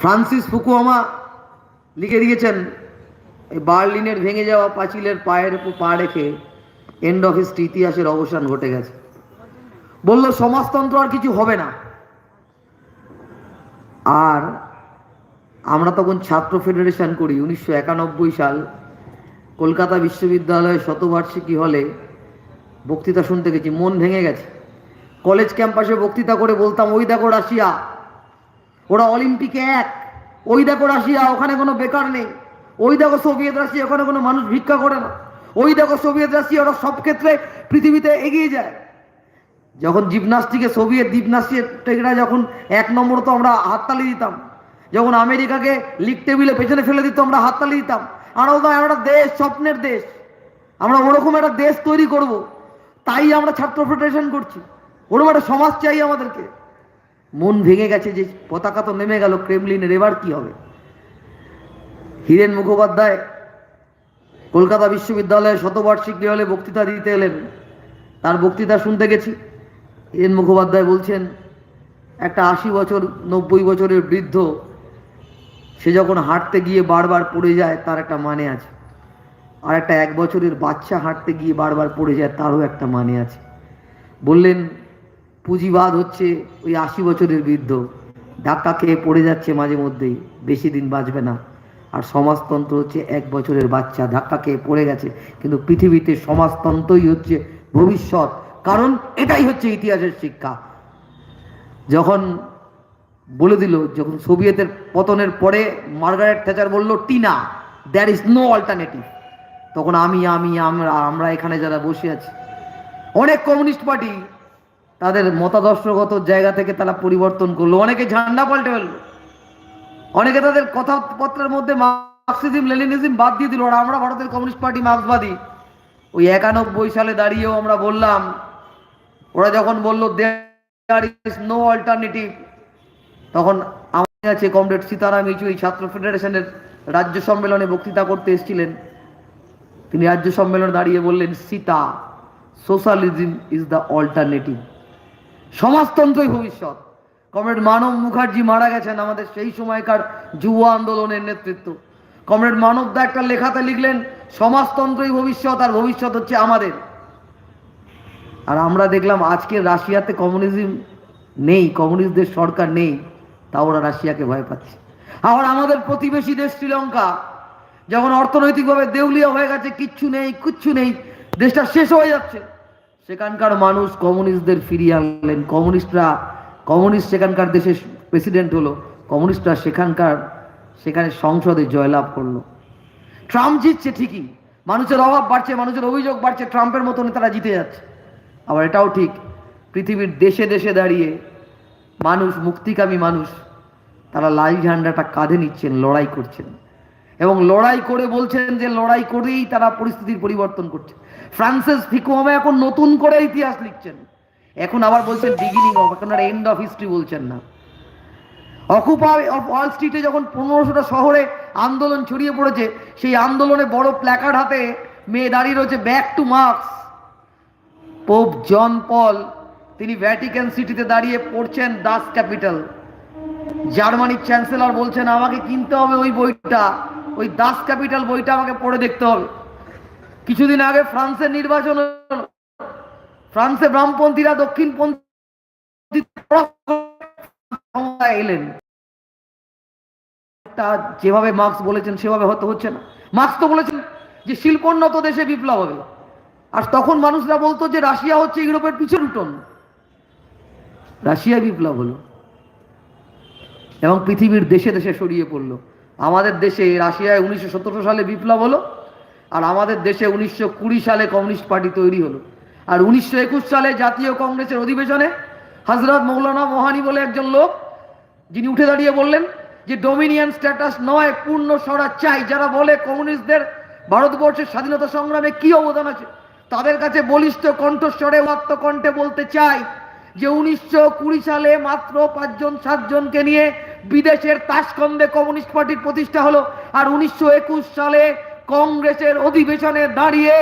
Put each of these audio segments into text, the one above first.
Francis Fukuyama লিখে দিয়েছেন, এই বার্লিনের ভেঙে যাওয়া পাঁচিলের পায়ের উপর পা রেখে এন্ড অফ হিস্ট্রি ইতিহাসের অবসান ঘটে গেছে। বলল, সমাজতন্ত্র আর কিছু হবে না। আর আমরা তখন ছাত্র ফেডারেশন করি, উনিশশো একানব্বই সাল কলকাতা বিশ্ববিদ্যালয়ের শতবার্ষিকী হলে বক্তৃতা শুনতে গেছি, মন ভেঙে গেছে। কলেজ ক্যাম্পাসে বক্তৃতা করে বলতাম, ওই দেখো রাশিয়া। ওরা অলিম্পিকে এক। ওই দেখো রাশিয়া, ওখানে কোনো বেকার নেই। ওই দেখো সোভিয়েত রাশিয়া, ওখানে কোনো মানুষ ভিক্ষা করে না। ওই দেখো সোভিয়েত রাশিয়া, ওরা সব ক্ষেত্রে পৃথিবীতে এগিয়ে যায়। যখন জিমনাস্টিকে সোভিয়েত জিমনাস্টিকরা যখন এক নম্বর তো আমরা হাততালি দিতাম। যখন আমেরিকাকে লিগ টেবিলে পেছনে ফেলে দিত, আমরা হাততালি দিতাম। আর ওটা একটা দেশ, স্বপ্নের দেশ। আমরা ওরকম একটা দেশ তৈরি করব। তাই আমরা ছাত্র ফেডারেশন করছি। ওরকম একটা সমাজ চাই আমাদেরকে। মন ভেঙে গেছে যে পতাকা তো নেমে গেল, ক্রেমলিনের এবার কি হবে? হীরেন মুখোপাধ্যায় কলকাতা বিশ্ববিদ্যালয়ে শতবার্ষিকী হলে বক্তৃতা দিতে এলেন। তার বক্তৃতা শুনতে গেছি। হীরেন মুখোপাধ্যায় বলছেন, একটা আশি বছর, নব্বই বছরের বৃদ্ধ, সে যখন হাঁটতে গিয়ে বারবার পড়ে যায়, তার একটা মানে আছে। আর একটা এক বছরের বাচ্চা হাঁটতে গিয়ে বারবার পড়ে যায়, তারও একটা মানে আছে। বললেন পুঁজিবাদ হচ্ছে ওই আশি বছরের বৃদ্ধ। ধাক্কা খেয়ে পড়ে যাচ্ছে মাঝে মধ্যেই, বেশি দিন বাঁচবে না। আর সমাজতন্ত্র হচ্ছে এক বছরের বাচ্চা ধাক্কা খেয়ে পড়ে গেছে। কিন্তু পৃথিবীতে সমাজতন্ত্রই হচ্ছে ভবিষ্যৎ। কারণ এটাই হচ্ছে ইতিহাসের শিক্ষা। যখন বলে দিল, যখন সোভিয়েতের পতনের পরে মার্গারেট থ্যাচার বলল, TINA there is no alternative তখন আমি আমি, আমরা আমরা এখানে যারা বসে আছি, অনেক কমিউনিস্ট পার্টি তাদের মতাদর্শগত জায়গা থেকে তারা পরিবর্তন করল। অনেকে ঝান্ডা পাল্টে ফেলল। অনেকে তাদের কথাপত্রের মধ্যে মার্কসিজম, লেনিনিজম বাদ দিয়ে দিল। আর আমরা ভারতের কমিউনিস্ট পার্টি মার্ক্সবাদী। ওই একানব্বই সালে দাঁড়িয়েও আমরা বললাম, ওরা যখন বলল দেয়ার ইজ নো অল্টারনেটিভ তখন আমার কাছে কমরেড সীতারাম ইচুই ছাত্র ফেডারেশনের রাজ্য সম্মেলনে বক্তৃতা করতে এসেছিলেন, তিনি রাজ্য সম্মেলনে দাঁড়িয়ে বললেন, SITA socialism is the alternative সমাজতন্ত্রই ভবিষ্যৎ। কমরেড মানব মুখার্জি মারা গেছেন আমাদের সেই সময়কার যুব আন্দোলনের নেতৃত্ব। কমরেড মানব দা একটা লেখাতে লিখলেন, সমাজতন্ত্রই ভবিষ্যৎ আর ভবিষ্যৎ হচ্ছে আমাদের। আর আমরা দেখলাম আজকে রাশিয়াতে কমিউনিজম নেই, কমিউনিস্টদের সরকার নেই তা ওরা রাশিয়াকে ভয় পাচ্ছে। আবার আমাদের প্রতিবেশী দেশ শ্রীলঙ্কা, যখন অর্থনৈতিকভাবে দেউলিয়া হয়ে গেছে, কিচ্ছু নেই কিচ্ছু নেই, দেশটা শেষ হয়ে যাচ্ছে। সেখানকার মানুষ কমিউনিস্টদের ফিরিয়ে আনলেন। কমিউনিস্টরা, কমিউনিস্ট সেখানকার দেশের প্রেসিডেন্ট হলো, কমিউনিস্টরা সেখানকার সেখানে সংসদে জয়লাভ করল। ট্রাম্প জিতছে ঠিকই, মানুষের অভাব বাড়ছে, মানুষের অভিযোগ বাড়ছে, ট্রাম্পের মতো নেতারা জিতে যাচ্ছে। আবার এটাও ঠিক, পৃথিবীর দেশে দেশে দাঁড়িয়ে মানুষ, মুক্তিকামী মানুষ, তারা লাল ঝান্ডাটা কাঁধে নিচ্ছেন, লড়াই করছেন। এবং লড়াই করে বলছেন যে লড়াই করেই তারা পরিস্থিতির পরিবর্তন করছে। ফ্রান্সিস ফিকোমা এখন নতুন করে ইতিহাস লিখছেন। এখন আবার বলছেন বিগিনিং অফ এখন আর এন্ড অফ হিস্ট্রি বলছেন না। অকুপাই অফ ওয়াল স্ট্রিটে যখন পনেরোশোটা শহরে আন্দোলন ছড়িয়ে পড়েছে, সেই আন্দোলনে বড় প্ল্যাকার্ড হাতে মেয়ে দাঁড়িয়ে রয়েছে back to Marx Pope John Paul তিনি ভ্যাটিক্যান সিটিতে দাঁড়িয়ে পড়ছেন দাস ক্যাপিটাল জার্মানির চ্যান্সেলর বলছেন, আমাকে কিনতে হবে ওই বইটা, ওই দাস ক্যাপিটাল বইটা আমাকে পড়ে দেখতে হবে। কিছুদিন আগে ফ্রান্সের নির্বাচন ফ্রান্সে বামপন্থীরা দক্ষিণপন্থী এলেন। তা যেভাবে মার্কস বলেছেন, সেভাবে হয়তো হচ্ছে না। মার্কস তো বলেছেন যে শিল্পোন্নত দেশে বিপ্লব হবে। আর তখন মানুষরা বলতো যে রাশিয়া হচ্ছে ইউরোপের পিছনে লুটন রাশিয়া বিপ্লব হলো। এবং পৃথিবীর দেশে দেশে সরিয়ে পড়ল। আমাদের দেশে রাশিয়ায় উনিশশো সতেরো সালে বিপ্লব হলো, আর আমাদের দেশে উনিশশো কুড়ি সালে কমিউনিস্ট পার্টি তৈরি হলো। আর উনিশশো একুশ সালে জাতীয় কংগ্রেসের অধিবেশনে হজরত মৌলানা মোহানি বলে একজন লোক, যিনি উঠে দাঁড়িয়ে বললেন যে, ডোমিনিয়ন স্ট্যাটাস নয়, পূর্ণ স্বরাজ চাই। যারা বলে কমিউনিস্টদের ভারতবর্ষের স্বাধীনতা সংগ্রামে কি অবদান আছে, তাদের কাছে বলিষ্ঠ কণ্ঠস্বরে কণ্ঠে বলতে চাই যে উনিশশো কুড়ি সালে মাত্র পাঁচজন, সাতজনকে নিয়ে বিদেশের তাসকন্দে কমিউনিস্ট পার্টির প্রতিষ্ঠা হলো। আর উনিশশো একুশ সালে কংগ্রেসের অধিবেশনে দাঁড়িয়ে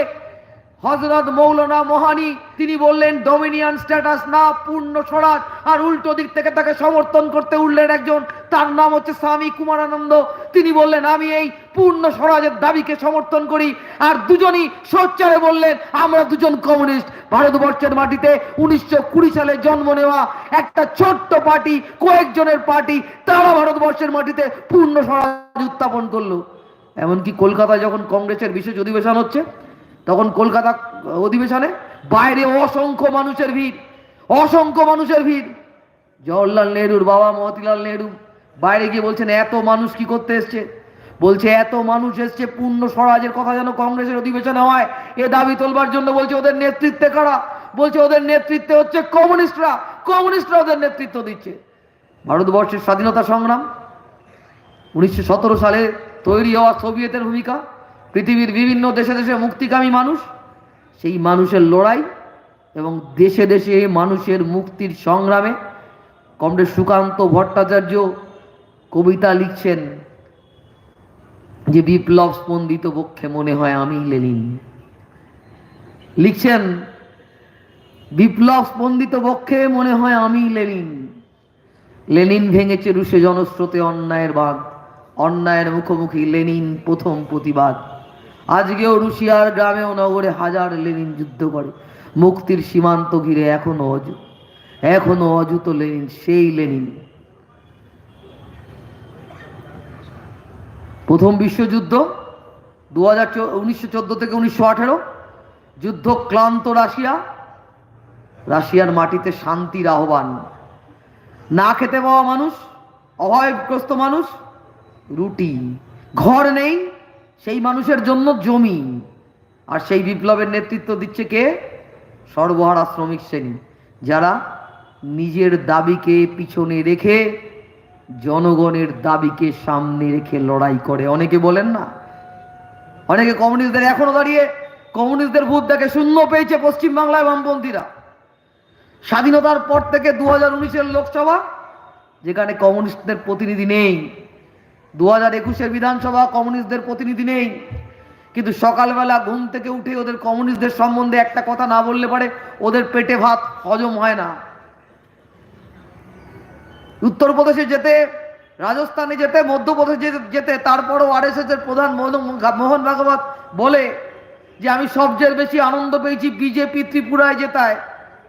হজরত মৌলানা মোহানি, তিনি বললেন ডোমিনিয়ন স্ট্যাটাস না, পূর্ণ স্বরাজ। আর উল্টো দিক থেকে তাকে সমর্থন করতে উঠলেন একজন, তার নাম হচ্ছে স্বামী কুমারানন্দ। তিনি বললেন, আমি এই পূর্ণ স্বরাজের দাবিকে সমর্থন করি। আর দুজনই সোচ্চারে বললেন, আমরা দুজন কমিউনিস্ট। ভারতবর্ষের মাটিতে উনিশশো কুড়ি সালে জন্ম নেওয়া একটা ছোট্ট পার্টি, কয়েকজনের পার্টি, তারা ভারতবর্ষের মাটিতে পূর্ণ স্বরাজ উত্থাপন করল। এমনকি কলকাতায় যখন কংগ্রেসের বিশেষ অধিবেশন হচ্ছে, তখন কলকাতা অধিবেশনে বাইরে অসংখ্য মানুষের ভিড়, অসংখ্য মানুষের ভিড়। জওহরলাল নেহরুর বাবা মতিলাল নেহরু বাইরে গিয়ে বলছেন, এত মানুষ কি করতে এসছে? বলছে, এত মানুষ এসছে, পূর্ণ স্বরাজের কথা যেন কংগ্রেসের অধিবেশনে হয়। এ দাবি তোলবার জন্য বলছে, ওদের নেতৃত্বে কারা? বলছে, ওদের নেতৃত্বে হচ্ছে কমিউনিস্টরা। কমিউনিস্টরা ওদের নেতৃত্ব দিচ্ছে। ভারতবর্ষের স্বাধীনতা সংগ্রাম, উনিশশো সতেরো সালে তৈরি হওয়া সোভিয়েতের ভূমিকা, পৃথিবীর বিভিন্ন দেশে দেশে মুক্তিকামী মানুষ, সেই মানুষের লড়াই এবং দেশে দেশে মানুষের মুক্তির সংগ্রামে কমরেড সুকান্ত ভট্টাচার্য কবিতা লিখছেন যে বিপ্লব স্পন্দিত পক্ষে মনে হয় আমি লেনিন। লিখছেন, বিপ্লব স্পন্দিত পক্ষে মনে হয় আমি লেনিন। লেনিন ভেঙেছে রুশে জনস্রোতে অন্যায়ের বাদ অন্যায়ের মুখোমুখি লেনিন প্রথম প্রতিবাদ। আজকেও রুশিয়ার গ্রামে ও নগরে হাজার লেনিন যুদ্ধ করে, মুক্তির সীমান্ত ঘিরে এখনও অজ এখনও অযুত লেনিন, সেই লেনিন। প্রথম বিশ্বযুদ্ধ দু হাজার উনিশশো চোদ্দ থেকে উনিশশো আঠেরো। যুদ্ধ ক্লান্ত রাশিয়া। রাশিয়ার মাটিতে শান্তির আহ্বান। না খেতে পাওয়া মানুষ, অভয়গ্রস্ত মানুষ, রুটি। ঘর নেই, সেই মানুষের জন্য জমি। আর সেই বিপ্লবের নেতৃত্ব দিচ্ছে কে? সর্বহারা শ্রমিক শ্রেণি, যারা নিজের দাবিকে পিছনে রেখে জনগণের দাবিকে সামনে রেখে লড়াই করে। অনেকে বলেন না, অনেকে কমিউনিস্টদের এখনও দাঁড়িয়ে কমিউনিস্টদের ভূত দেখে শূন্য পেয়েছে পশ্চিমবাংলায় বামপন্থীরা। স্বাধীনতার পর থেকে দু হাজার উনিশের লোকসভা, যেখানে কমিউনিস্টদের প্রতিনিধি নেই। দু হাজার একুশের বিধানসভা, কমিউনিস্টদের প্রতিনিধি নেই। কিন্তু সকালবেলা ঘুম থেকে উঠে ওদের কমিউনিস্টদের সম্বন্ধে একটা কথা না বললে পারে, ওদের পেটে ভাত হজম হয় না। উত্তরপ্রদেশে যেতে, রাজস্থানে যেতে, মধ্যপ্রদেশে যেতে- তারপরও আরএসএস এর প্রধান মোহন মোহন ভাগবত বলে যে আমি সবচেয়ে বেশি আনন্দ পেয়েছি বিজেপি ত্রিপুরায় জেতায়।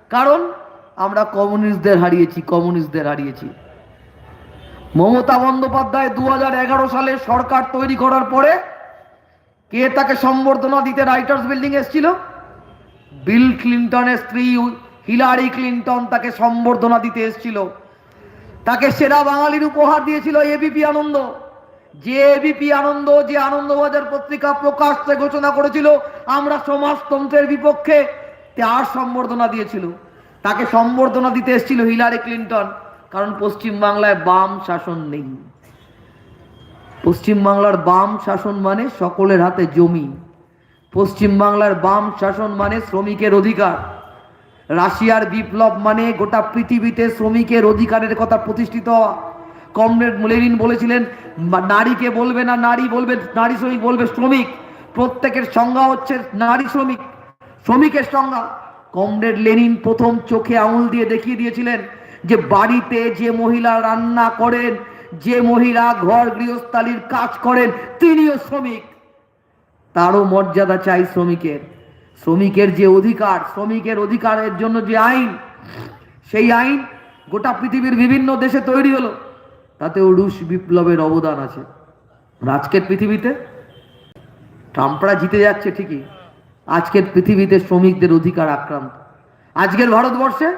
কারণ আমরা কমিউনিস্টদের হারিয়েছি কমিউনিস্টদের হারিয়েছি। মমতা বন্দ্যোপাধ্যায় দু হাজার এগারো সালে সরকার তৈরি করার পরে কে তাকে সম্বর্ধনা দিতে রাইটার্স বিল্ডিং এসেছিল? বিল ক্লিন্টনের স্ত্রী হিলারি ক্লিন্টন তাকে সম্বর্ধনা দিতে এসেছিল। তাকে সেরা বাঙালির উপহার দিয়েছিল এবিপি আনন্দ। যে এবিপি আনন্দ, যে আনন্দবাজার পত্রিকা প্রকাশ্যে ঘোষণা করেছিল, আমরা সমাজতন্ত্রের বিপক্ষে তার সম্বর্ধনা দিয়েছিল। তাকে সম্বর্ধনা দিতে এসেছিল হিলারি ক্লিন্টন, কারণ পশ্চিম বাংলায় বাম শাসন নেই। পশ্চিম বাংলার বাম শাসন মানে সকলের হাতে জমি। পশ্চিম বাংলার বাম শাসন মানে শ্রমিকের অধিকার। রাশিয়ার বিপ্লব মানে গোটা পৃথিবীতে শ্রমিকের অধিকারের কথা প্রতিষ্ঠিত হওয়া। কমরেড লেনিন বলেছিলেন নারীকে বলবে না নারী বলবে, নারী শ্রমিক বলবে শ্রমিক। প্রত্যেকের সংজ্ঞা হচ্ছে নারী শ্রমিক, শ্রমিকের সংজ্ঞা। কমরেড লেনিন প্রথম চোখে আঙুল দিয়ে দেখিয়ে দিয়েছিলেন যে বাড়িতে যে মহিলা রান্না করেন, যে মহিলা ঘর গৃহস্থালির কাজ করেন, তিনিও শ্রমিক। তারও মর্যাদা চাই শ্রমিকের। শ্রমিকের যে অধিকার, শ্রমিকের অধিকারের জন্য যে আইন, সেই আইন গোটা পৃথিবীর বিভিন্ন দেশে তৈরি হলো। তাতেও রুশ বিপ্লবের অবদান আছে। আজকের পৃথিবীতে ট্রাম্পরা জিতে যাচ্ছে ঠিকই। আজকের পৃথিবীতে শ্রমিকদের অধিকার আক্রান্ত। আজকের ভারতবর্ষে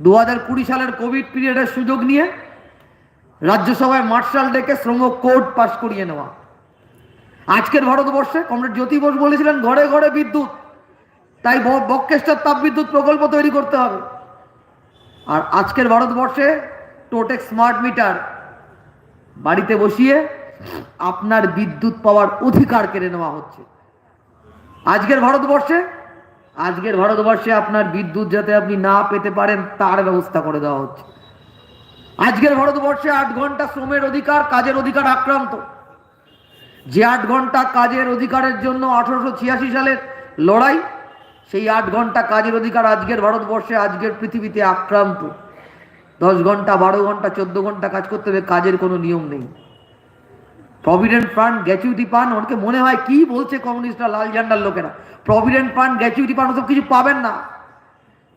দু কুড়ি সালের কোভিড পিরিয়ডের সুযোগ নিয়ে রাজ্যসভায় মার্শাল ডেকে শ্রম কোড পাশ করিয়ে নেওয়া। আজকের ভারতবর্ষে কমরেড জ্যোতি বোস বলেছিলেন, ঘরে ঘরে বিদ্যুৎ। তাই বক্রেশ্বর তাপবিদ্যুৎ প্রকল্প তৈরি করতে হবে। আর আজকের ভারতবর্ষে টোটেক স্মার্ট মিটার বাড়িতে বসিয়ে আপনার বিদ্যুৎ পাওয়ার অধিকার কেড়ে নেওয়া হচ্ছে। আজকের ভারতবর্ষে আজকের ভারতবর্ষে আপনার বিদ্যুৎ যাতে আপনি না পেতে পারেন, তার ব্যবস্থা করে দেওয়া হচ্ছে। আজকের ভারতবর্ষে আট ঘণ্টা শ্রমের অধিকার, কাজের অধিকার আক্রান্ত। যে আট ঘণ্টা কাজের অধিকারের জন্য আঠারোশো ছিয়াশি সালের লড়াই, সেই আট ঘণ্টা কাজের অধিকার আজকের ভারতবর্ষে, আজকের পৃথিবীতে আক্রান্ত। দশ ঘণ্টা, বারো ঘণ্টা, চোদ্দ ঘণ্টা কাজ করতে হবে, কাজের কোনো নিয়ম নেই। প্রভিডেন্ট ফান্ড গ্যাচুইটি পান ওনাকে মনে হয়, কি বলছে কমিউনিস্টরা, লাল ঝান্ডার লোকেরা? প্রভিডেন্ট ফান্ড গ্যাচুইটি পান ওসব কিছু পাবেন না।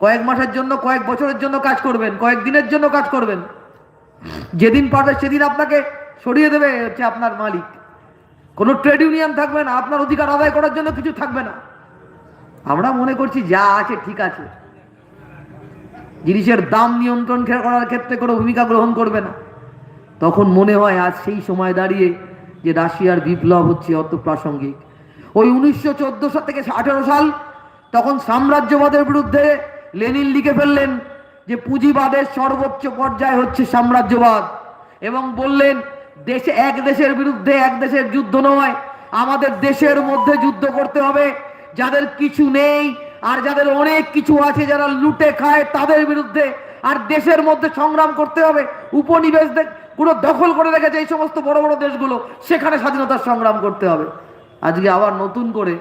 কয়েক মাসের জন্য, কয়েক বছরের জন্য কাজ করবেন, কয়েক দিনের জন্য কাজ করবেন। যেদিন পারবে, সেদিন আপনাকে সরিয়ে দেবে, হচ্ছে আপনার মালিক। কোনো ট্রেড ইউনিয়ন থাকবে না, আপনার অধিকার আদায় করার জন্য কিছু থাকবে না। আমরা মনে করছি যা আছে ঠিক আছে। জিনিসের দাম নিয়ন্ত্রণ করার ক্ষেত্রে কোনো ভূমিকা গ্রহণ করবে না। তখন মনে হয় আজ সেই সময় দাঁড়িয়ে যে রাশিয়ার বিপ্লব হচ্ছে অত প্রাসঙ্গিক ওই উনিশশো চোদ্দ সাল থেকে আঠেরো সাল তখন সাম্রাজ্যবাদের বিরুদ্ধে লেনিন লিখে ফেললেন যে পুঁজিবাদের সর্বোচ্চ পর্যায় হচ্ছে সাম্রাজ্যবাদ এবং বললেন দেশে এক দেশের বিরুদ্ধে এক দেশের যুদ্ধ নয়, আমাদের দেশের মধ্যে যুদ্ধ করতে হবে। যাদের কিছু নেই আর যাদের অনেক কিছু আছে যারা লুটে খায়, তাদের বিরুদ্ধে আর দেশের মধ্যে সংগ্রাম করতে হবে। উপনিবেশদের পুরো দখল করে রেখেছে এই সমস্ত বড় বড় দেশগুলো, সেখানে স্বাধীনতার সংগ্রাম করতে হবে। আজকে আবার নতুন করে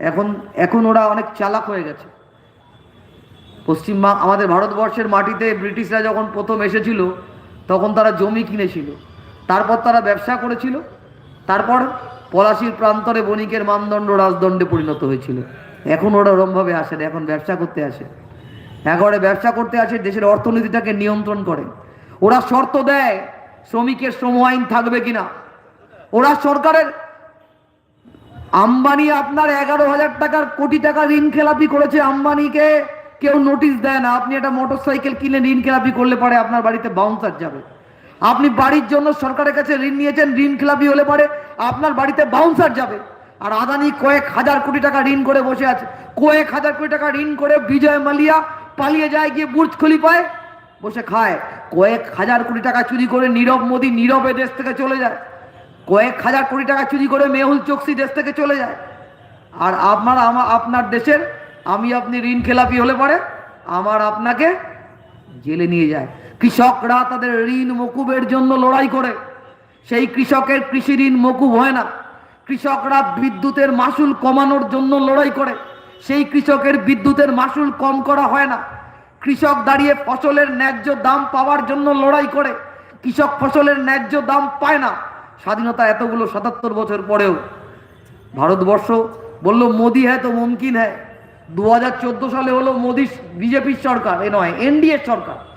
এখন এখন ওরা অনেক চালাক হয়ে গেছে। পশ্চিমবা, আমাদের ভারতবর্ষের মাটিতে ব্রিটিশরা যখন প্রথম এসেছিল, তখন তারা জমি কিনেছিল। তারপর তারা ব্যবসা করেছিল। তারপর পলাশির প্রান্তরে বণিকের মানদণ্ড রাজদণ্ডে পরিণত হয়েছিল। এখন ওরা ওরমভাবে আসে না, এখন ব্যবসা করতে আসে। একেবারে ব্যবসা করতে আসে, দেশের অর্থনীতিটাকে নিয়ন্ত্রণ করে। ওরা শর্ত দেয়, শ্রমিকের শ্রম আইন থাকবে কিনা। ওরা সরকারের আম্বানি আপনার এগারো হাজার টাকার কোটি টাকা ঋণ খেলাপি করেছে আম্বানিকে। কেউ নোটিশ দেয় না, আপনি একটা মোটর সাইকেল কিনে ঋণ খেলাপি করলে পরে আপনার বাড়িতে বাউন্সার যাবে। আপনি বাড়ির জন্য সরকারের কাছে ঋণ নিয়েছেন, ঋণ খেলাপি হলে পরে আপনার বাড়িতে বাউন্সার যাবে। আর আদানি কয়েক হাজার কোটি টাকা ঋণ করে বসে আছে। কয়েক হাজার কোটি টাকা ঋণ করে বিজয় মালিয়া পালিয়ে যায়, গিয়ে বুর্জ খলিফায় বসে খায়। কয়েক হাজার কোটি টাকা চুরি করে নীরব মোদী নীরবে দেশ থেকে চলে যায়। কয়েক হাজার কোটি টাকা চুরি করে মেহুল চোকসি দেশ থেকে চলে যায়। আর আপনার আমার আপনার দেশের আমি আপনি ঋণ খেলাপি হলে পরে আমার আপনাকে জেলে নিয়ে যায়। কৃষকরা তাদের ঋণ মকুবের জন্য লড়াই করে। সেই কৃষকের কৃষি ঋণ মকুব হয় না। কৃষকরা বিদ্যুতের মাসুল কমানোর জন্য লড়াই করে। সেই কৃষকের বিদ্যুতের মাসুল কম করা হয় না। কৃষক দাঁড়িয়ে ফসলের ন্যায্য দাম পাওয়ার জন্য লড়াই করে। কৃষক ফসলের ন্যায্য দাম পায় না। স্বাধীনতা এতগুলো সাতাত্তর বছর পরেও। ভারতবর্ষ বলল, মোদি হ্যাঁ তো মুমকিন হ্যাঁ দু হাজার চোদ্দ সালে হলো মোদি, বিজেপির সরকার। এ নয়, এনডিএর সরকার।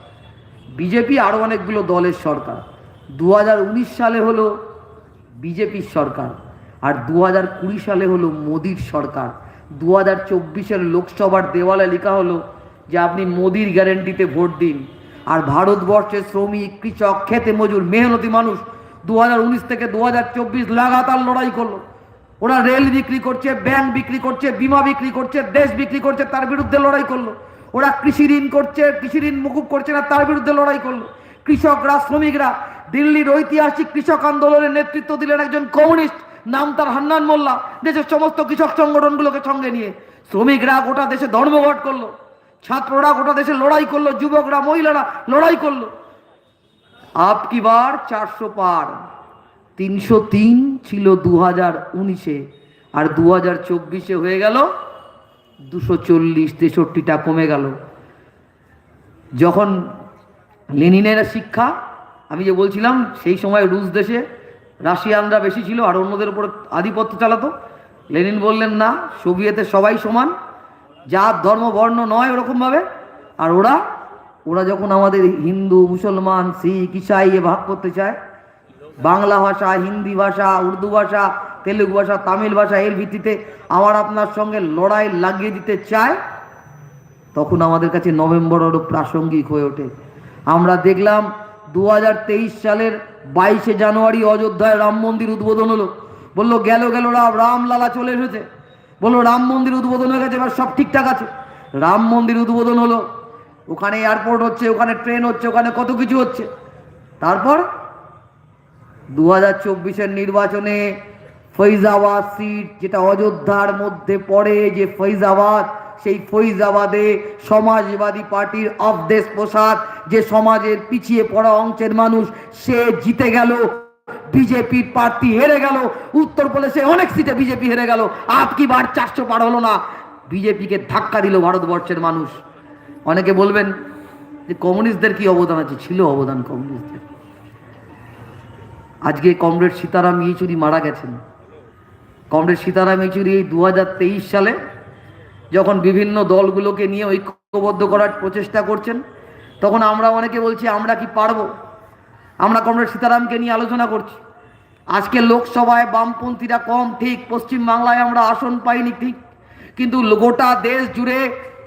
বিজেপি আরও অনেকগুলো দলের সরকার। দু হাজার উনিশ সালে হলো বিজেপির সরকার আর দু হাজার কুড়ি সালে হলো মোদির সরকার। দু হাজার চব্বিশের লোকসভার দেওয়ালে লেখা হলো যে আপনি মোদির গ্যারেন্টিতে ভোট দিন। আর ভারতবর্ষের শ্রমিক, কৃষক, খেতে মজুর, মেহনতি মানুষ দু হাজার উনিশ থেকে দু হাজার চব্বিশ লাগাতার লড়াই করল। ওরা রেল বিক্রি করছে, ব্যাংক বিক্রি করছে, বিমা বিক্রি করছে, দেশ বিক্রি করছে, তার বিরুদ্ধে লড়াই করল। ওরা কৃষি ঋণ করছে, কৃষি ঋণ মুকুব করছে না, তার বিরুদ্ধে লড়াই করল। কৃষকরা শ্রমিকরা দিল্লির ঐতিহাসিক কৃষক আন্দোলনের নেতৃত্ব দিলেন একজন কমিউনিস্ট, নাম তার হান্নান মোল্লা, দেশের সমস্ত কৃষক সংগঠনগুলোকে সঙ্গে নিয়ে। শ্রমিকরা গোটা দেশে ধর্মঘট করল, ছাত্ররা গোটা দেশে লড়াই করল, যুবকরা, মহিলারা লড়াই করল। আপ কি বার চারশো পার। তিনশো তিন ছিল দু হাজার উনিশে, আর দু হাজার চব্বিশে হয়ে গেল দুশো চল্লিশ, তেষট্টিটা কমে গেল। যখন লেনিনের শিক্ষা, আমি যে বলছিলাম, সেই সময় রুশ দেশে রাশিয়ানরা বেশি ছিল আর অন্যদের উপর আধিপত্য চালাতো। লেনিন বললেন, না, সোভিয়েতে সবাই সমান জাত ধর্ম বর্ণ নয় ওরকমভাবে, আর ওরা ওরা যখন আমাদের হিন্দু, মুসলমান, শিখ, ইসাই এ ভাগ করতে চায়, বাংলা ভাষা, হিন্দি ভাষা, উর্দু ভাষা তেলুগু ভাষা, তামিল ভাষা, এর ভিত্তিতে আমার আপনার সঙ্গে লড়াই লাগিয়ে দিতে চায়, তখন আমাদের কাছে নভেম্বর আরও প্রাসঙ্গিক হয়ে ওঠে। আমরা দেখলাম দু হাজার তেইশ সালের বাইশে জানুয়ারি অযোধ্যায় রাম মন্দির উদ্বোধন হলো। বলল, গেল গেল রাম, রামলালা চলে এসেছে। বলল, রাম মন্দির উদ্বোধন হয়ে গেছে, এবার সব ঠিকঠাক আছে। রাম মন্দির উদ্বোধন হলো। ওখানে এয়ারপোর্ট হচ্ছে, ওখানে ট্রেন হচ্ছে, ওখানে কত কিছু হচ্ছে। তারপর দু হাজার চব্বিশের নির্বাচনে ফৈজাবাদ সিট যেটা অযোধ্যার মধ্যে পড়ে, যে ফৈজাবাদ, সেই ফৈজাবাদে সমাজবাদী পার্টির অবদেশ প্রসাদ, যে সমাজের পিছিয়ে পড়া অংশের মানুষ, সে জিতে গেল, বিজেপির প্রার্থী হেরে গেল, উত্তরপ্রদেশে অনেক সিটে বিজেপি হেরে গেল আটকি বার চারশো পার হলো না? বিজেপিকে ধাক্কা দিল ভারতবর্ষের মানুষ। অনেকে বলবেন যে কমিউনিস্টদের কি অবদান আছে? ছিল অবদান কমিউনিস্টদের। আজকে কমরেড সীতারাম ইয়েচুরি মারা গেছেন। কমরেড সীতারাম ইয়েচুরি এই দু হাজার তেইশ সালে যখন বিভিন্ন দলগুলোকে নিয়ে ঐক্যবদ্ধ করার প্রচেষ্টা করছেন, তখন আমরা অনেকে বলছি, আমরা কি পারব? আমরা কমরেড সীতারামকে নিয়ে আলোচনা করছি। আজকে লোকসভায় বামপন্থীরা কম, ঠিক। পশ্চিম বাংলায় আমরা আসন পাইনি, ঠিক। কিন্তু গোটা দেশ জুড়ে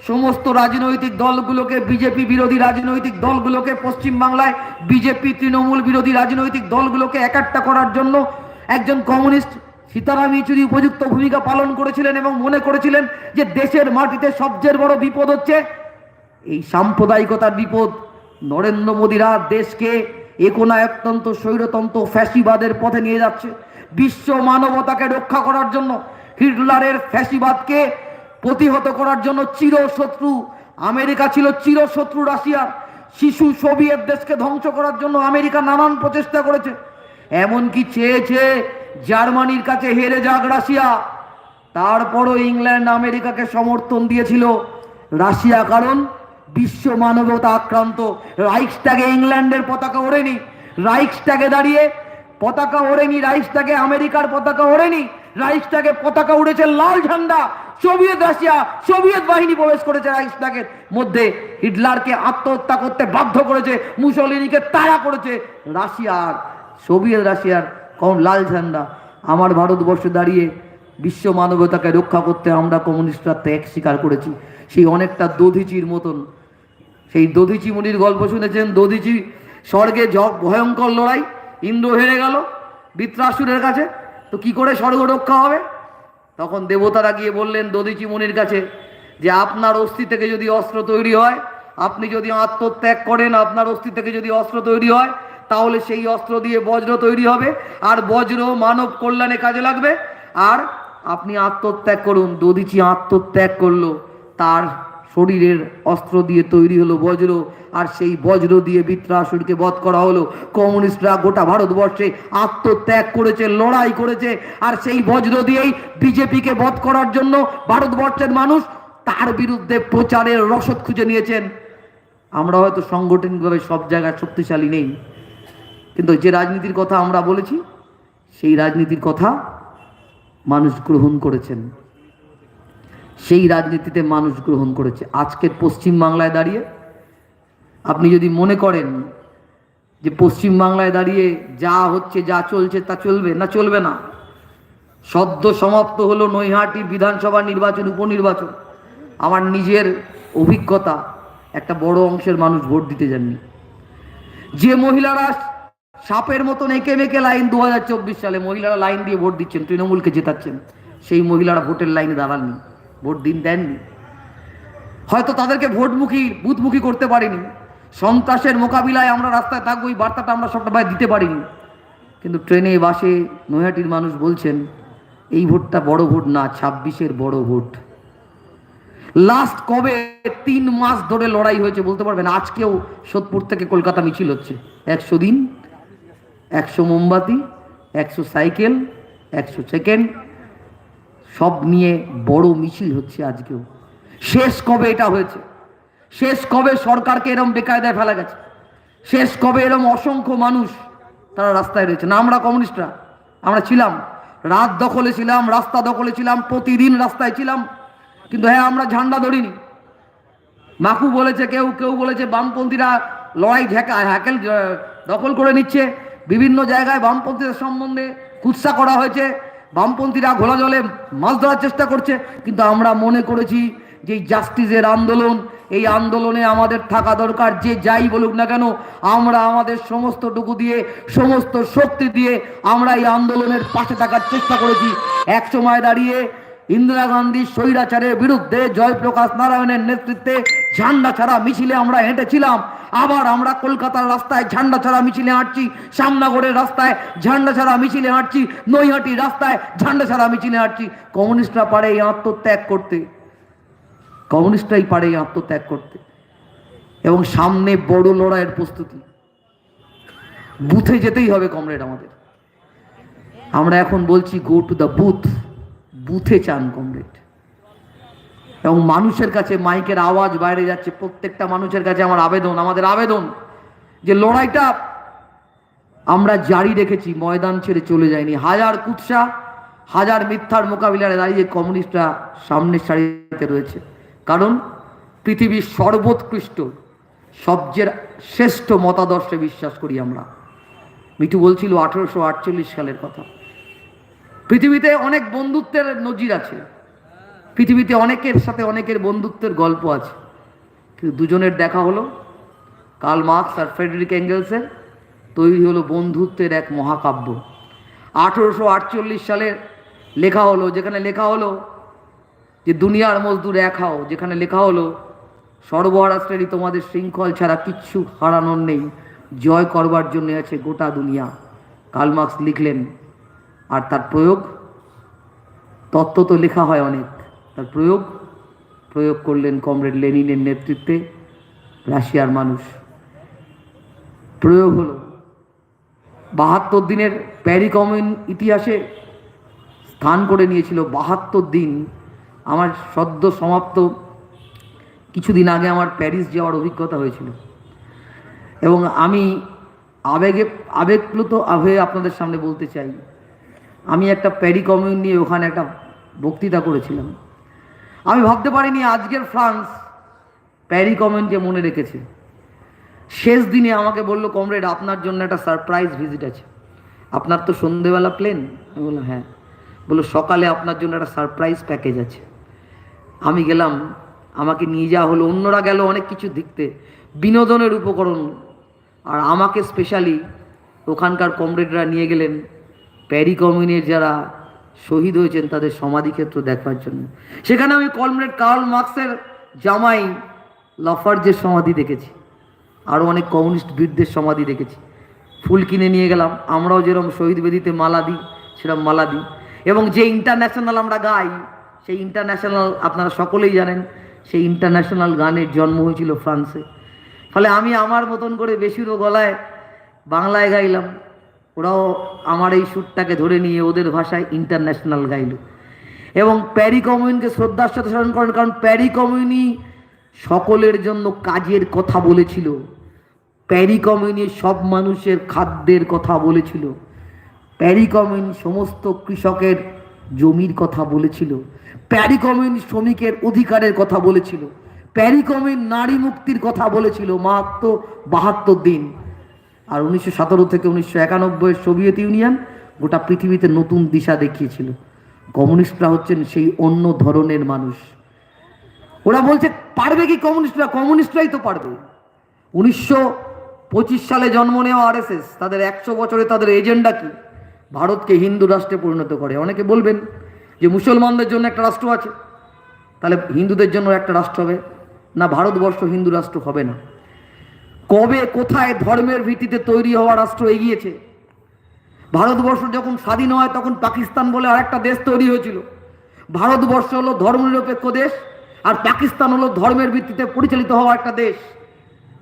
সমস্ত রাজনৈতিক দলগুলোকে, বিজেপি বিরোধী রাজনৈতিক দলগুলোকে পশ্চিম বাংলায় বিজেপি তৃণমূল বিরোধী রাজনৈতিক দলগুলোকে একাট্টা করার জন্য একজন কমিউনিস্ট সীতারাম ইয়েচুরি উপযুক্ত ভূমিকা পালন করেছিলেন এবং মনে করেছিলেন যে দেশের মাটিতে সবচেয়ে বড় বিপদ হচ্ছে, এই সাম্প্রদায়িকতার বিপদ, নরেন্দ্র মোদীরা দেশকে একনায়কতন্ত্র, স্বৈরতন্ত্র, ফ্যাসিবাদের পথে নিয়ে যাচ্ছে। বিশ্ব মানবতাকে রক্ষা করার জন্য, হিটলারের ফ্যাসিবাদকে প্রতিহত করার জন্য চিরশত্রু, আমেরিকা ছিল চিরশত্রু রাশিয়ার। শিশু সোভিয়েত দেশকে ধ্বংস করার জন্য আমেরিকা নানান প্রচেষ্টা করেছে। এমনকি চেয়েছে জার্মানির কাছে হেরে যাক রাশিয়া। তারপরও ইংল্যান্ড আমেরিকাকে সমর্থন দিয়েছিল। রাশিয়া কারণ বিশ্ব মানবতা আক্রান্ত। রাইক্সটাকে ইংল্যান্ডের পতাকা ওড়েনি। রাইক্সটাকে দাঁড়িয়ে পতাকা ওড়েনি রাইক্সটাকে আমেরিকার পতাকা ওড়েনি রাইক্সটাকে পতাকা উড়েছে লাল ঝান্ডা। সোভিয়েত রাশিয়া, সোভিয়েত বাহিনী প্রবেশ করেছে রাইক্সটাকের মধ্যে। হিটলারকে আত্মহত্যা করতে বাধ্য করেছে, মুসলিনীকে তাড়া করেছে রাশিয়ার, সোভিয়েত রাশিয়ার কম লাল ঝান্ডা। আমার ভারতবর্ষে দাঁড়িয়ে বিশ্ব মানবতাকে রক্ষা করতে আমরা কমিউনিস্টরা ত্যাগ স্বীকার করেছি। সেই অনেকটা দধিচির মতন। সেই দধিচি মুনির গল্প শুনেছেন? দধিচি, স্বর্গে ভয়ঙ্কর লড়াই, ইন্দ্র হেরে গেল বৃত্রাসুরের কাছে। তো কি করে স্বর্গ রক্ষা হবে? তখন দেবতারা গিয়ে বললেন, দধিচি মুনির কাছে যে, আপনার অস্থি থেকে যদি অস্ত্র তৈরি হয়, আপনি যদি আত্মত্যাগ করেন, আপনার অস্থি থেকে যদি অস্ত্র তৈরি হয় তাহলে সেই অস্ত্র দিয়ে বজ্র তৈরি হবে। আর বজ্র মানব কল্যাণে কাজে লাগবে। আর আপনি আত্মত্যাগ করুন। দধিচি আত্মত্যাগ করল। তার শরীরের অস্ত্র দিয়ে তৈরি হলো বজ্র। আর সেই বজ্র দিয়ে বৃত্রাসুরকে বধ করা হলো। কমিউনিস্টরা গোটা ভারতবর্ষে আত্মত্যাগ করেছে, লড়াই করেছে। আর সেই বজ্র দিয়েই বিজেপিকে বধ করার জন্য ভারতবর্ষের মানুষ তার বিরুদ্ধে প্রচারের রসদ খুঁজে নিয়েছেন। আমরা হয়তো সাংগঠনিকভাবে সব জায়গায় শক্তিশালী নেই। কিন্তু যে রাজনীতির কথা আমরা বলেছি, সেই রাজনীতির কথা মানুষ গ্রহণ করেছেন। সেই রাজনীতিতে মানুষ গ্রহণ করেছে। আজকের পশ্চিম বাংলায় দাঁড়িয়ে আপনি যদি মনে করেন যে পশ্চিম বাংলায় দাঁড়িয়ে যা হচ্ছে, যা চলছে, তা চলবে না চলবে না সদ্য সমাপ্ত হলো নৈহাটি বিধানসভা নির্বাচন, উপনির্বাচন। আমার নিজের অভিজ্ঞতা, একটা বড় অংশের মানুষ ভোট দিতে যাননি। যে মহিলারা সাপের মতন এঁকে মেকে লাইন দু হাজার চব্বিশ সালে মহিলারা লাইন দিয়ে ভোট দিচ্ছেন, তৃণমূলকে জেতাচ্ছেন। সেই মহিলারা ভোটের লাইনে দাঁড়াননি, ভোট দিন দেননি। হয়তো তাদেরকে ভোটমুখী, বুথমুখী করতে পারিনি। সন্ত্রাসের মোকাবিলায় আমরা রাস্তায় থাকব, এই বার্তাটা আমরা সবটা ভাই দিতে পারিনি। কিন্তু ট্রেনে, বাসে নৈহাটির মানুষ বলছেন, এই ভোটটা বড় ভোট না, ছাব্বিশের বড় ভোট। লাস্ট কবে তিন মাস ধরে লড়াই হয়েছে বলতে পারবেন? আজকেও সোদপুর থেকে কলকাতা মিছিল হচ্ছে। একশো দিন একশো মোমবাতি, একশো সাইকেল, একশো সেকেন্ড, সব নিয়ে বড় মিছিল হচ্ছে আজকেও। শেষ কবে এটা হয়েছে? শেষ কবে সরকারকে এরম বেকায়দায় ফেলা গেছে? শেষ কবে এরম অসংখ্য মানুষ তারা রাস্তায় রয়েছে? না, আমরা কমিউনিস্টরা, আমরা ছিলাম। রাত দখলে ছিলাম, রাস্তা দখলে ছিলাম, প্রতিদিন রাস্তায় ছিলাম। কিন্তু হ্যাঁ আমরা ঝান্ডা ধরিনি। মাকু বলেছে, কেউ কেউ বলেছে বামপন্থীরা লড়াই ঢেকা হ্যাকেল দখল করে নিচ্ছে। বিভিন্ন জায়গায় বামপন্থীদের সম্বন্ধে কুৎসা করা হয়েছে। বামপন্থীরা ঘোলা জলে মাছ ধরার চেষ্টা করছে। কিন্তু আমরা মনে করেছি যে জাস্টিসের আন্দোলন, এই আন্দোলনে আমাদের থাকা দরকার, যে যাই বলুক না কেন, আমরা আমাদের সমস্তটুকু দিয়ে, সমস্ত শক্তি দিয়ে আমরা এই আন্দোলনের পাশে থাকার চেষ্টা করেছি। এক সময় দাঁড়িয়ে ইন্দিরা গান্ধী স্বৈরাচারের বিরুদ্ধে জয়প্রকাশ নারায়ণের নেতৃত্বে ঝান্ডা ছাড়া মিছিলে আমরা হেঁটেছিলাম। আবার আমরা কলকাতার রাস্তায় ঝান্ডা ছাড়া মিছিলে হাঁটছি সামনাগড়ের রাস্তায় ঝান্ডা ছাড়া মিছিলে হাঁটছি, নৈহাটির রাস্তায় ঝান্ডা ছাড়া মিছিলে হাঁটছি। কমিউনিস্টরা পারে এই আত্মত্যাগ করতে। কমিউনিস্টরাই পারে এই আত্মত্যাগ করতে। এবং সামনে বড় লড়াইয়ের প্রস্তুতি। বুথে যেতেই হবে, কমরেড আমাদের। আমরা এখন বলছি গো টু দ্য বুথ বুথে চান, কমরেড। এবং মানুষের কাছে মাইকের আওয়াজ বাইরে যাচ্ছে। প্রত্যেকটা মানুষের কাছে আমার আবেদন, আমাদের আবেদন যে লড়াইটা আমরা জারি রেখেছি, ময়দান ছেড়ে চলে যায়নি। হাজার কুৎসা, হাজার মিথ্যার মোকাবিলায় দাঁড়িয়ে কমিউনিস্টরা সামনের সারিতে রয়েছে। কারণ পৃথিবীর সর্বোৎকৃষ্ট, সবচেয়ে শ্রেষ্ঠ মতাদর্শে বিশ্বাস করি আমরা। মিঠু বলছিল আঠেরোশো আটচল্লিশ সালের কথা। পৃথিবীতে অনেক বন্ধুত্বের নজির আছে। পৃথিবীতে অনেকের সাথে অনেকের বন্ধুত্বের গল্প আছে। কিন্তু দুজনের দেখা হলো। কার্ল মার্কস আর ফ্রেডরিক অ্যাঙ্গেলসের তৈরি হলো বন্ধুত্বের এক মহাকাব্য। আঠেরোশো আটচল্লিশ সালে লেখা হলো, যেখানে লেখা হলো যে, দুনিয়ার মজদুর এক হাও। যেখানে লেখা হলো সর্বহারা শ্রেণি তোমাদের শৃঙ্খল ছাড়া কিচ্ছু হারানোর নেই। জয় করবার জন্য আছে গোটা দুনিয়া। কার্ল মার্কস লিখলেন। আর তার প্রয়োগ? তত্ত্ব তো লেখা হয় অনেক। তার প্রয়োগ প্রয়োগ করলেন কমরেড লেনিনের নেতৃত্বে রাশিয়ার মানুষ। প্রয়োগ হলো বাহাত্তর দিনের প্যারি কমিউন ইতিহাসে স্থান করে নিয়েছিল বাহাত্তর দিন। আমার সদ্য সমাপ্ত কিছুদিন আগে আমার প্যারিস যাওয়ার অভিজ্ঞতা হয়েছিল। এবং আমি আবেগে, আবেগপ্লুত হয়ে আপনাদের সামনে বলতে চাই, আমি একটা প্যারি কমিউন নিয়ে ওখানে একটা বক্তৃতা করেছিলাম। আমি ভাবতে পারিনি আজকের ফ্রান্স প্যারি কমিউনকে মনে রেখেছে। শেষ দিনে আমাকে বলল, কমরেড, আপনার জন্য একটা সারপ্রাইজ ভিজিট আছে। আপনার তো সন্ধেবেলা প্লেন আমি বললাম হ্যাঁ। বলল, সকালে আপনার জন্য একটা সারপ্রাইজ প্যাকেজ আছে। আমি গেলাম, আমাকে নিয়ে যাওয়া হলো। অন্যরা গেল অনেক কিছু দেখতে। বিনোদনের উপকরণ। আর আমাকে স্পেশালি ওখানকার কমরেডরা নিয়ে গেলেন। প্যারি কমিউনের যারা শহীদ হয়েছেন তাদের সমাধিক্ষেত্র দেখবার জন্য। সেখানে আমি কমরেড কার্ল মার্কসের জামাই লাফার্জের সমাধি দেখেছি। আরও অনেক কমিউনিস্ট বীরদের সমাধি দেখেছি। ফুল কিনে নিয়ে গেলাম। আমরাও যেরকম শহীদ বেদিতে মালা দিই, সেরকম মালা দিই। এবং যে ইন্টারন্যাশনাল আমরা গাই, সেই ইন্টারন্যাশনাল আপনারা সকলেই জানেন, সেই ইন্টারন্যাশনাল গানের জন্ম হয়েছিল ফ্রান্সে। ফলে আমি আমার মতন করে বেশিরও গলায় বাংলায় গাইলাম। ওরাও আমার এই সুরটাকে ধরে নিয়ে ওদের ভাষায় ইন্টারন্যাশনাল গাইল। এবং প্যারি কমিউনকে শ্রদ্ধার সাথে স্মরণ করেন, কারণ প্যারি কমিউনি সকলের জন্য কাজের কথা বলেছিল। প্যারি কমিউনি সব মানুষের খাদ্যের কথা বলেছিল। প্যারি কমিউন সমস্ত কৃষকের জমির কথা বলেছিল। প্যারি কমিউন শ্রমিকের অধিকারের কথা বলেছিল। প্যারি কমিউন নারী মুক্তির কথা বলেছিল। মাত্র বাহাত্তর দিন। আর উনিশশো সতেরো থেকে উনিশশো একানব্বই সোভিয়েত ইউনিয়ন গোটা পৃথিবীতে নতুন দিশা দেখিয়েছিল। কমিউনিস্টরা হচ্ছেন সেই অন্য ধরনের মানুষ। ওরা বলছে, পারবে কি কমিউনিস্টরা? কমিউনিস্টরাই তো পারবে। উনিশশো পঁচিশ সালে জন্ম নেওয়া আরএসএস, তাদের একশো বছরে তাদের এজেন্ডা কি? ভারতকে হিন্দু রাষ্ট্রে পরিণত করে। অনেকে বলবেন যে, মুসলমানদের জন্য একটা রাষ্ট্র আছে। তাহলে হিন্দুদের জন্য একটা রাষ্ট্র হবে? না, ভারতবর্ষ হিন্দু রাষ্ট্র হবে না। কবে, কোথায় ধর্মের ভিত্তিতে তৈরি হওয়া রাষ্ট্র এগিয়েছে? ভারতবর্ষ যখন স্বাধীন হয়, তখন পাকিস্তান বলে আরেকটা দেশ তৈরি হয়েছিল। ভারতবর্ষ হলো ধর্মনিরপেক্ষ দেশ, আর পাকিস্তান হলো ধর্মের ভিত্তিতে পরিচালিত হওয়া একটা দেশ।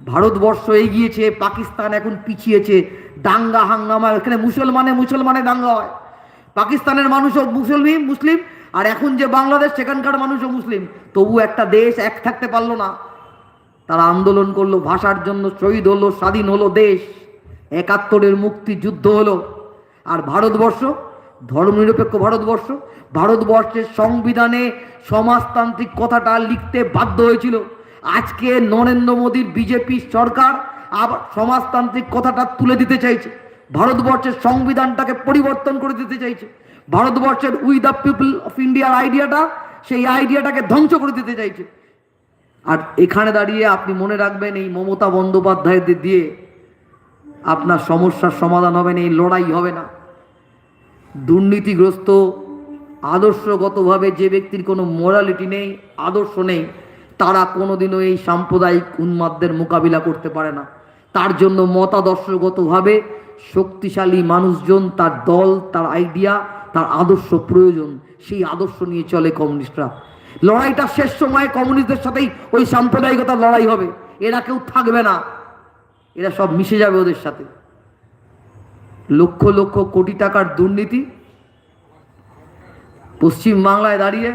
ভারতবর্ষ এগিয়েছে, পাকিস্তান এখন পিছিয়েছে, দাঙ্গা হাঙ্গামা, এখানে মুসলমানে মুসলমানে দাঙ্গা হয়। পাকিস্তানের মানুষও মুসলিম মুসলিম, আর এখন যে বাংলাদেশ, সেখানকার মানুষও মুসলিম। তবু একটা দেশ এক থাকতে পারল না। তারা আন্দোলন করল, ভাষার জন্য শহীদ হলো, স্বাধীন হলো দেশ। একাত্তরের মুক্তি যুদ্ধ হলো। আর ভারতবর্ষ, ধর্মনিরপেক্ষ ভারতবর্ষ, ভারতবর্ষের সংবিধানে সমাজতান্ত্রিক কথাটা লিখতে বাধ্য হয়েছিল। আজকে নরেন্দ্র মোদীর বিজেপি সরকার আবার সমাজতান্ত্রিক কথাটা তুলে দিতে চাইছে। ভারতবর্ষের সংবিধানটাকে পরিবর্তন করে দিতে চাইছে। ভারতবর্ষের উই দ্য পিপল অফ ইন্ডিয়ার আইডিয়াটা, সেই আইডিয়াটাকে ধ্বংস করে দিতে চাইছে। আর এখানে দাঁড়িয়ে আপনি মনে রাখবেন এই মমতা বন্দ্যোপাধ্যায়দের দিয়ে আপনার সমস্যার সমাধান হবে না, এই লড়াই হবে না। দুর্নীতিগ্রস্ত, আদর্শগতভাবে যে ব্যক্তির কোনো মোরালিটি নেই, আদর্শ নেই, তারা কোনোদিনও এই সাম্প্রদায়িক উন্মাদদের মোকাবিলা করতে পারে না। তার জন্য মতাদর্শগতভাবে শক্তিশালী মানুষজন, তার দল, তার আইডিয়া তার আদর্শ প্রয়োজন। সেই আদর্শ নিয়ে চলে কমিউনিস্টরা। লড়াইটা শেষ সময়ে কমিউনিস্টদের সাথেই ওই সাম্প্রদায়িকতার লড়াই হবে। এরা কেউ থাকবে না। এরা সব মিশে যাবে ওদের সাথে। লক্ষ লক্ষ কোটি টাকার দুর্নীতি পশ্চিম বাংলায় দাঁড়িয়ে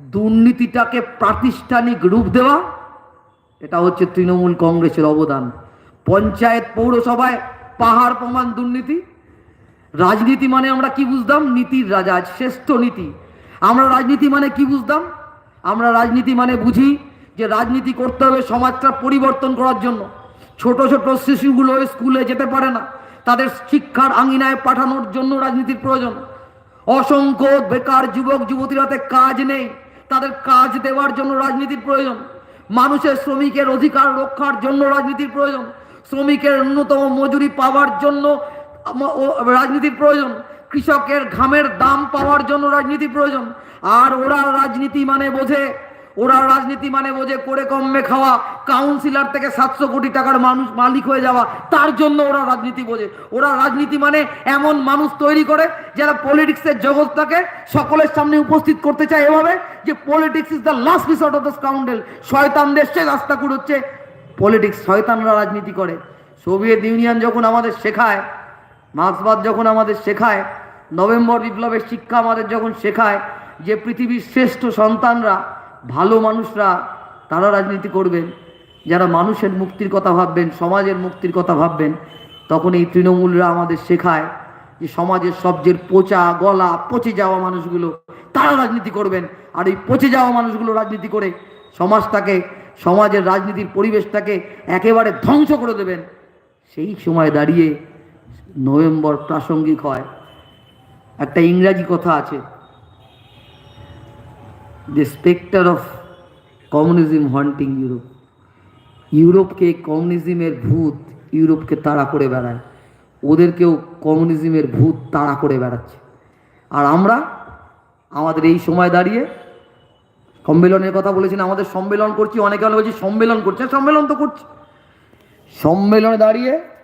দুর্নীতিটাকে প্রাতিষ্ঠানিক রূপ দেওয়া, এটা হচ্ছে তৃণমূল কংগ্রেসের অবদান। পঞ্চায়েত পৌরসভায় পাহাড় প্রমাণ দুর্নীতি। রাজনীতি মানে আমরা কি বুঝতাম? নীতির রাজা শ্রেষ্ঠ নীতি। আমরা রাজনীতি মানে কি বুঝতাম? আমরা রাজনীতি মানে বুঝি যে রাজনীতি করতে হবে সমাজটা পরিবর্তন করার জন্য। ছোট ছোট শিশুগুলো স্কুলে যেতে পারে না। তাদের শিক্ষার আঙিনায় পাঠানোর জন্য রাজনীতির প্রয়োজন। অসংখ্য বেকার যুবক, যুবতীর হাতে কাজ নেই। তাদের কাজ দেওয়ার জন্য রাজনীতির প্রয়োজন। মানুষের শ্রমিকের অধিকার রক্ষার জন্য রাজনীতির প্রয়োজন। শ্রমিকের ন্যূনতম মজুরি পাওয়ার জন্য রাজনীতির প্রয়োজন। কৃষকের ঘামের দাম পাওয়ার জন্য রাজনীতি প্রয়োজন। আর ওরা রাজনীতি মানে বোঝে, ওরা রাজনীতি মানে বোঝে করে কমবে খাওয়া কাউন্সিলর থেকে সাতশো কোটি টাকার মানুষ মালিক হয়ে যাওয়া, তার জন্য ওরা রাজনীতি বোঝে। ওরা রাজনীতি মানে এমন মানুষ তৈরি করে যারা পলিটিক্সের জগৎটাকে সকলের সামনে উপস্থিত করতে চায় এভাবে যে politics is the last resort of the scoundrel শয়তানদের সে রাস্তা কুড়োচ্ছে পলিটিক্স শয়তানরা রাজনীতি করে। সোভিয়েত ইউনিয়ন যখন আমাদের শেখায় মার্ক্সবাদ যখন আমাদের শেখায় নভেম্বর বিপ্লবের শিক্ষা আমাদের যখন শেখায় যে পৃথিবীর শ্রেষ্ঠ সন্তানরা, ভালো মানুষরা, তারা রাজনীতি করবেন। যারা মানুষের মুক্তির কথা ভাববেন, সমাজের মুক্তির কথা ভাববেন, তখন এই তৃণমূলরা আমাদের শেখায় যে সমাজের সবচেয়ে পচা গলা, পচে যাওয়া মানুষগুলো, তারা রাজনীতি করবেন। আর এই পচে যাওয়া মানুষগুলো রাজনীতি করে সমাজটাকে, সমাজের রাজনীতির পরিবেশটাকে একেবারে ধ্বংস করে দেবেন। সেই সময় দাঁড়িয়ে নভেম্বর প্রাসঙ্গিক হয়। একটা ইংরাজি কথা আছে। The spectre of communism haunting Europe ইউরোপকে কমিউনিজমের ভূত ইউরোপকে তাড়া করে বেড়ায়। ওদেরকেও কমিউনিজমের ভূত তাড়া করে বেড়াচ্ছে। আর আমরা আমাদের এই সময় দাঁড়িয়ে সম্মেলনের কথা বলেছেন, আমাদের সম্মেলন করছি অনেকে অনেক বলছি সম্মেলন করছে, সম্মেলন তো করছি। সম্মেলনে দাঁড়িয়ে